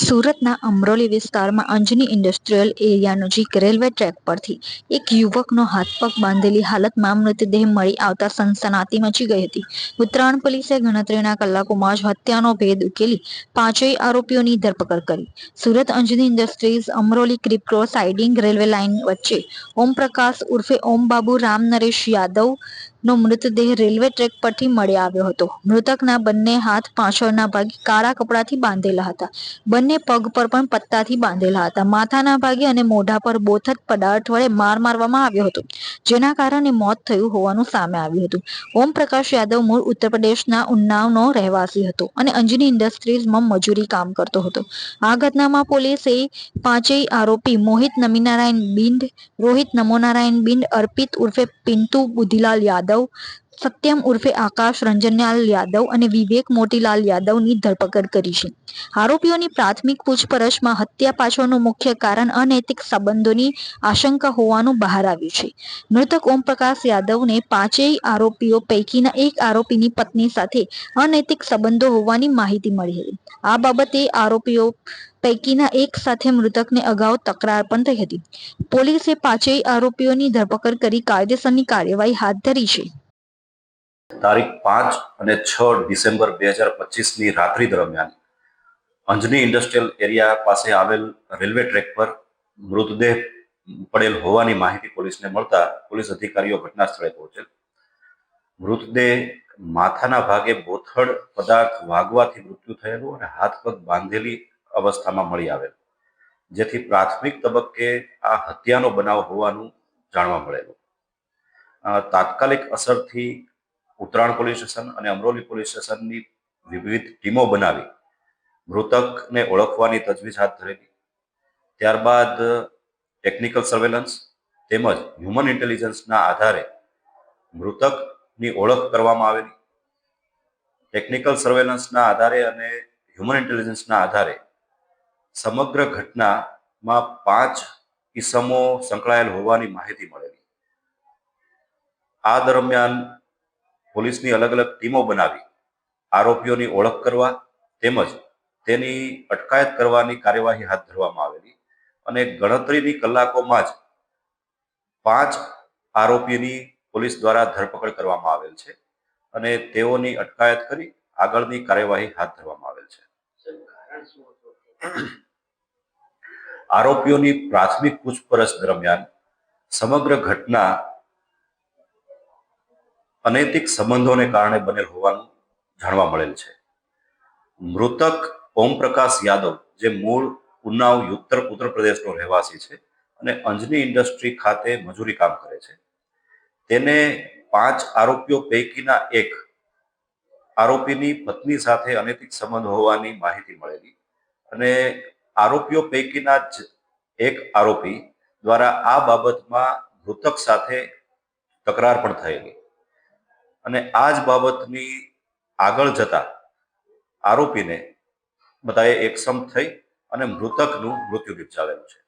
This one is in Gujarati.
સુરતના અમરોલી વિસ્તારમાં અંજની ઇન્ડસ્ટ્રીયલ એરિયા નજીક રેલવે ટ્રેક પરથી એક યુવકનો હાથ પગ બાંધેલી હાલતમાં મૃતદેહ મળી આવતા સનસનાતી મચી ગઈ હતી. ઉત્તરાયણ પોલીસે ગણતરીના કલાકોમાં જ હત્યાનો ભેદ ઉકેલી પાંચેય આરોપીઓની ધરપકડ કરી. સુરત અંજની ઇન્ડસ્ટ્રીઝ અમરોલી ક્રિપ્રો સાઇડિંગ રેલવે લાઇન વચ્ચે ઓમપ્રકાશ ઉર્ફે ઓમ બાબુ રામ નરેશ યાદવ નો મૃતદેહ રેલવે ટ્રેક પરથી મળી આવ્યો હતો. મૃતકના બંને હાથ પાછળના ભાગે કાળા કપડાથી બાંધેલા હતા. બંને પગ પર પણ પત્તાથી બાંધેલા હતા. માથાના ભાગે અને મોઢા પર બોથત પદાર્થ વડે માર મારવામાં આવ્યો હતો, જેના કારણે મોત થયું હોવાનું સામે આવ્યું હતું. ઓમ પ્રકાશ યાદવ મૂળ ઉત્તર પ્રદેશના ઉન્નાવનો રહેવાસી હતો અને અંજની ઇન્ડસ્ટ્રીઝમાં મજૂરી કામ કરતો હતો. આ ઘટનામાં પોલીસે પાંચેય આરોપી મોહિત નમીનારાયણ બિંદ, રોહિત નમોનારાયણ બિંદ, અર્પિત ઉર્ફે પિન્ટુ બુદ્ધિલાલ યાદવ então સત્યમ ઉર્ફે આકાશ રંજનલાલ યાદવ અને વિવેક મોતીલાલ યાદવની ધરપકડ કરી છે. આરોપીઓની પ્રાથમિક પૂછપરછમાં હત્યા પાછળનું મુખ્ય કારણ અનૈતિક સંબંધોની આશંકા હોવાનું બહાર આવ્યું છે. મૃતક ઓમપ્રકાશ યાદવને પાંચેય આરોપીઓ પૈકીના એક આરોપીની પત્ની સાથે અનૈતિક સંબંધો હોવાની માહિતી મળી હતી. આ બાબતે આરોપીઓ પૈકીના એક સાથે મૃતકને અગાઉ તકરાર પણ થઈ હતી. પોલીસે પાંચેય આરોપીઓની ધરપકડ કરી કાયદેસરની કાર્યવાહી હાથ ધરી છે. તારીખ પાંચ અને છ ડિસેમ્બર બે હજાર પચીસની રાત્રિ દરમિયાન અંજની ઇન્ડસ્ટ્રીયલ એરિયા પાસે આવેલ રેલવે ટ્રેક પર મૃતદેહ પડેલ હોવાની માહિતી પોલીસને મળતા પોલીસ અધિકારીઓ ઘટના સ્થળે પહોંચેલ. મૃતદેહ માથાના ભાગે બોથડ પદાર્થ વાગવાથી મૃત્યુ થયેલું અને હાથ પગ બાંધેલી અવસ્થામાં મળી આવેલ, જેથી પ્રાથમિક તબક્કે આ હત્યાનો બનાવ હોવાનું જાણવા મળેલું. તાત્કાલિક અસરથી ઉત્તરાયણ પોલીસ સ્ટેશન અને અમરોલી પોલીસ સ્ટેશનની વિવિધ ટીમો બનાવી મૃતકને ઓળખવાની તજવીજ હાથ ધરેલી. ત્યારબાદ ટેકનિકલ સર્વેલન્સ તેમજ હ્યુમન ઇન્ટેલિજન્સના આધારે મૃતકની ઓળખ કરવામાં આવેલી. ટેકનિકલ સર્વેલન્સના આધારે અને હ્યુમન ઇન્ટેલિજન્સના આધારે સમગ્ર ઘટનામાં પાંચ કિસ્સમો સંકળાયેલ હોવાની માહિતી મળેલી. આ દરમિયાન પોલીસની અલગ અલગ ટીમો બનાવી, આરોપીઓની ઓળખ કરવા તેમજ તેની અટકાયત કરવાની કાર્યવાહી હાથ ધરવામાં આવેલી અને ગણતરીની કલાકોમાં જ પાંચ આરોપીની પોલીસ દ્વારા ધરપકડ કરવામાં આવેલ છે અને તેઓની અટકાયત કરી આગળની કાર્યવાહી હાથ ધરવામાં આવેલ છે. આરોપીઓની પ્રાથમિક પૂછપરછ દરમિયાન સમગ્ર ઘટના અનૈતિક સંબંધોને કારણે બનેલ હોવાનું જાણવા મળેલ છે. મૃતક ઓમપ્રકાશ યાદવ, જે મૂળ ઉન્નાવ ઉત્તર ઉત્તર પ્રદેશનો રહેવાસી છે અને અંજની ઇન્ડસ્ટ્રી ખાતે મજૂરી કામ કરે છે. તેને પાંચ આરોપીઓ પૈકીના એક આરોપીની પત્ની સાથે અનૈતિક સંબંધ હોવાની માહિતી મળેલી અને આરોપીઓ પૈકીના જ એક આરોપી દ્વારા આ બાબતમાં મૃતક સાથે તકરાર પણ થયેલી. અને આ જ બાબતની આગળ જતા આરોપીને બધાએ એકસમ થઈ અને મૃતકનું મૃત્યુ નિપજાવેલું છે.